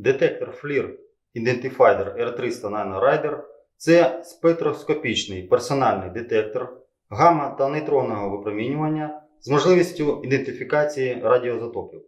Детектор FLIR Identifier R300 Nano Rider це спектроскопічний персональний детектор гамма та нейтронного випромінювання з можливістю ідентифікації радіоізотопів.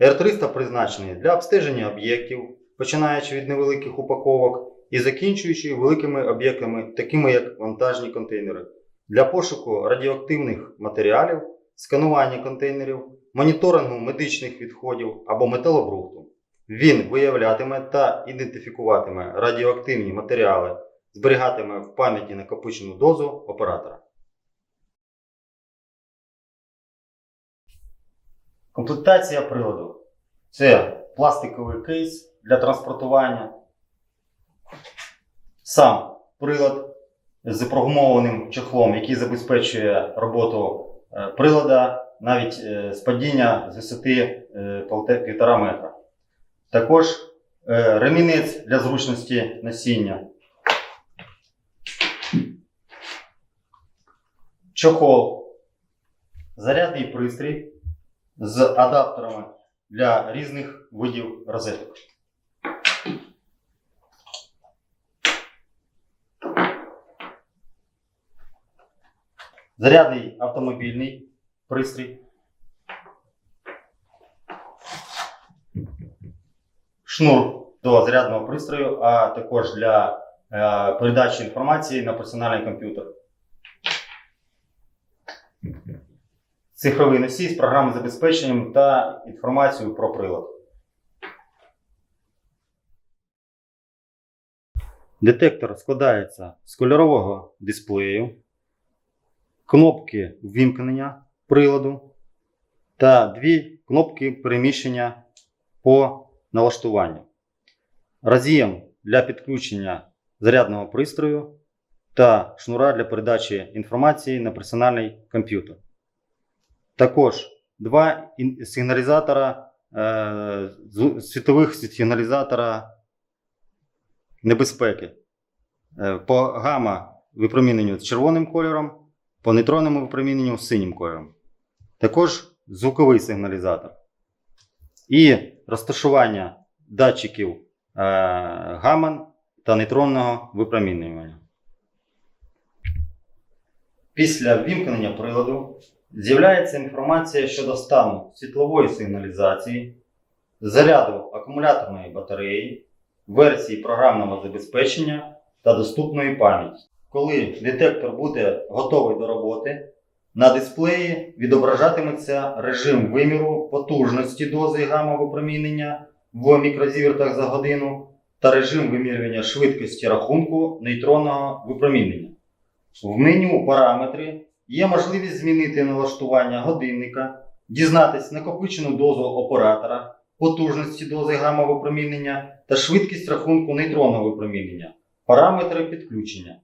R300 призначений для обстеження об'єктів, починаючи від невеликих упаковок і закінчуючи великими об'єктами, такими як вантажні контейнери, для пошуку радіоактивних матеріалів, сканування контейнерів, моніторингу медичних відходів або металобрухту. Він виявлятиме та ідентифікуватиме радіоактивні матеріали, зберігатиме в пам'яті накопичену дозу оператора. Комплектація приладу це пластиковий кейс для транспортування. Сам прилад з запрограмованим чехлом, який забезпечує роботу е, прилада навіть е, з падіння з висоти е, полте- півтора метра. Також е, ремінець для зручності носіння. Чохол. Зарядний пристрій з адаптерами для різних видів розеток. Зарядний автомобільний пристрій. Шнур до зарядного пристрою, а також для е, передачі інформації на персональний комп'ютер. Цифровий носій з програмним забезпеченням та інформацією про прилад. Детектор складається з кольорового дисплею, кнопки ввімкнення приладу та дві кнопки переміщення по налаштуванню. Роз'єм для підключення зарядного пристрою та шнура для передачі інформації на персональний комп'ютер. Також два сигналізатора, е, світових сигналізатора небезпеки. Е, По гамма випроміненню з червоним кольором, по нейтронному випроміненню з синім кольором. Також звуковий сигналізатор. І розташування датчиків е, гамма та нейтронного випромінювання. Після ввімкнення приладу з'являється інформація щодо стану світлової сигналізації, заряду акумуляторної батареї, версії програмного забезпечення та доступної пам'яті. Коли детектор буде готовий до роботи, на дисплеї відображатиметься режим виміру потужності дози гамма-випромінення в мікрозівертах за годину та режим вимірювання швидкості рахунку нейтронного випромінення. В меню параметри є можливість змінити налаштування годинника, дізнатись накопичену дозу оператора, потужності дози гамма-випромінення та швидкість рахунку нейтронного випромінення, параметри підключення.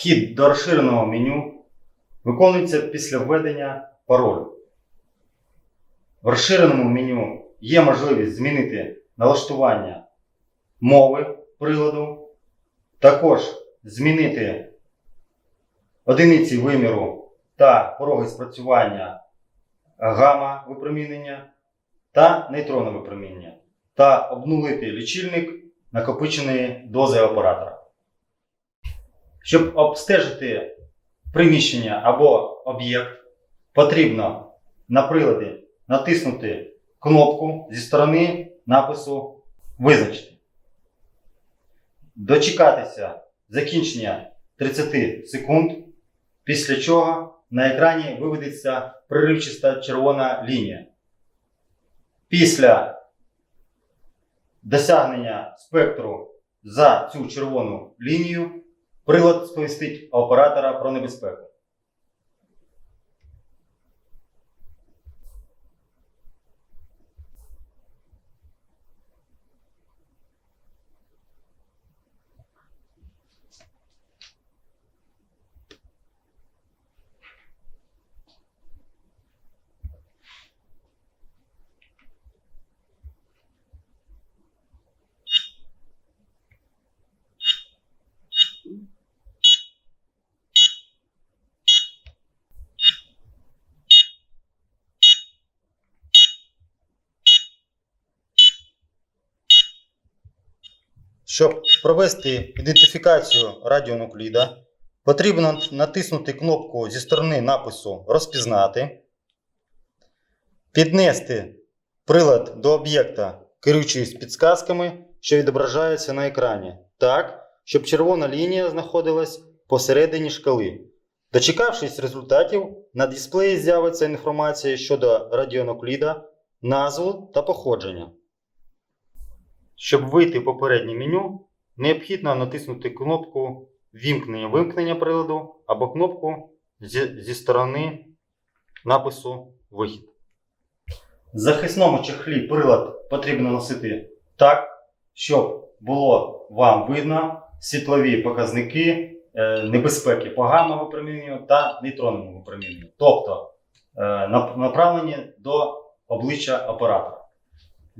Вхід до розширеного меню виконується після введення паролю. В розширеному меню є можливість змінити налаштування мови приладу, також змінити одиниці виміру та пороги спрацювання гамма випромінення та нейтронне випромінення, та обнулити лічильник накопиченої дози оператора. Щоб обстежити приміщення або об'єкт, потрібно на приладі натиснути кнопку зі сторони напису Визначити. Дочекатися закінчення 30 секунд, після чого на екрані виведеться приривчаста червона лінія. Після досягнення спектру за цю червону лінію прилад сповістить оператора про небезпеку. Щоб провести ідентифікацію радіонукліда, потрібно натиснути кнопку зі сторони напису Розпізнати, піднести прилад до об'єкта, керуючись підсказками, що відображаються на екрані, так, щоб червона лінія знаходилась посередині шкали. Дочекавшись результатів, на дисплеї з'явиться інформація щодо радіонукліда, назву та походження. Щоб вийти в попереднє меню, необхідно натиснути кнопку Вімкнення-вимкнення приладу або кнопку зі, зі сторони напису Вихід. В захисному чехлі прилад потрібно носити так, щоб було вам видно світлові показники е, небезпеки поганого випромінювання та нейтронного випромінювання, тобто е, направлені до обличчя оператора.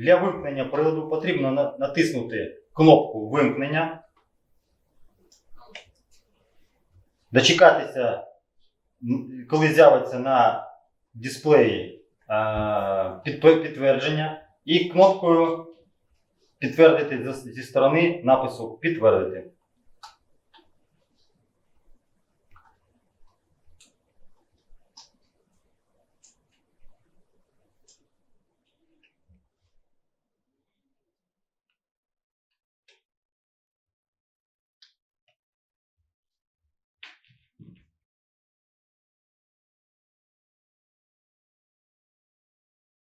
Для вимкнення приладу потрібно натиснути кнопку вимкнення, дочекатися, коли з'явиться на дисплеї підтвердження, і кнопкою підтвердити зі сторони напису підтвердити.